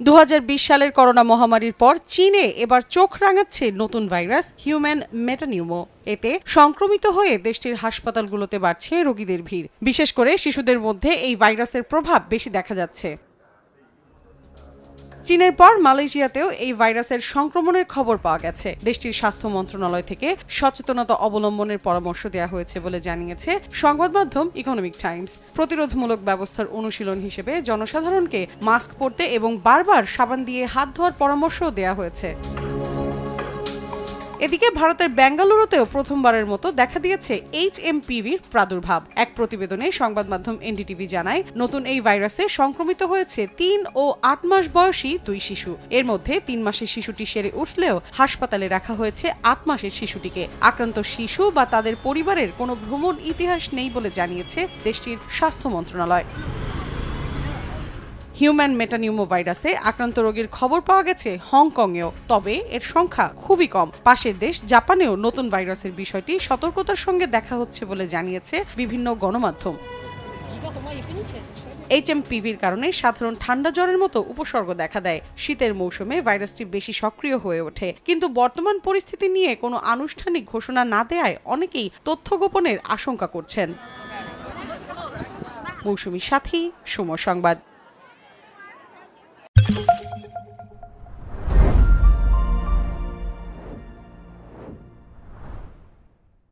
দু হাজার বিশ সালের করোনা মহামারীর পর চীনে এবার চোখ রাঙাচ্ছে নতুন ভাইরাস, হিউম্যান মেটানিউমো। এতে সংক্রমিত হয়ে দেশটির হাসপাতালগুলোতে বাড়ছে রোগীদের ভিড়। বিশেষ করে শিশুদের মধ্যে এই ভাইরাসের প্রভাব বেশি দেখা যাচ্ছে। চীনের পর মালয়েশিয়াতেও এই ভাইরাসের সংক্রমণের খবর পাওয়া গেছে। দেশটির স্বাস্থ্য মন্ত্রণালয় থেকে সচেতনতা অবলম্বনের পরামর্শ দেওয়া হয়েছে বলে জানিয়েছে সংবাদ মাধ্যম ইকোনমিক টাইমস প্রতিরোধমূলক ব্যবস্থার অনুশীলন হিসেবে জনসাধারণকে মাস্ক পরতে এবং বারবার সাবান দিয়ে হাত ধোয়ার পরামর্শও দেওয়া হয়েছে। এদিকে ভারতের বেঙ্গালুরুতেও প্রথমবারের মতো দেখা দিয়েছে এইচ এমপিভির প্রাদুর্ভাব। এক প্রতিবেদনে সংবাদ মাধ্যম এনডিটিভি জানায়, নতুন এই ভাইরাসে সংক্রমিত হয়েছে তিন ও আট মাস বয়সী দুই শিশু। এর মধ্যে তিন মাসের শিশুটি সেরে উঠলেও হাসপাতালে রাখা হয়েছে আট মাসের শিশুটিকে। আক্রান্ত শিশু বা তাদের পরিবারের কোনো ভ্রমণ ইতিহাস নেই বলে জানিয়েছে দেশটির স্বাস্থ্য মন্ত্রণালয়। হিউম্যান মেটানিউমো ভাইরাসে আক্রান্ত রোগীর খবর পাওয়া গেছে হংকংয়েও। তবে এর সংখ্যা খুবই কম। পাশের দেশ জাপানেও নতুন ভাইরাসের বিষয়টি সতর্কতার সঙ্গে দেখা হচ্ছে বলে জানিয়েছে বিভিন্ন গণমাধ্যম। এইচএমপিভির কারণে সাধারণ ঠান্ডা জ্বরের মতো উপসর্গ দেখা দেয়। শীতের মৌসুমে ভাইরাসটি বেশি সক্রিয় হয়ে ওঠে। কিন্তু বর্তমান পরিস্থিতি নিয়ে কোনো আনুষ্ঠানিক ঘোষণা না দেয়ায় অনেকেই তথ্য গোপনের আশঙ্কা করছেন। মৌসুমী সাথী সুম সংবাদ।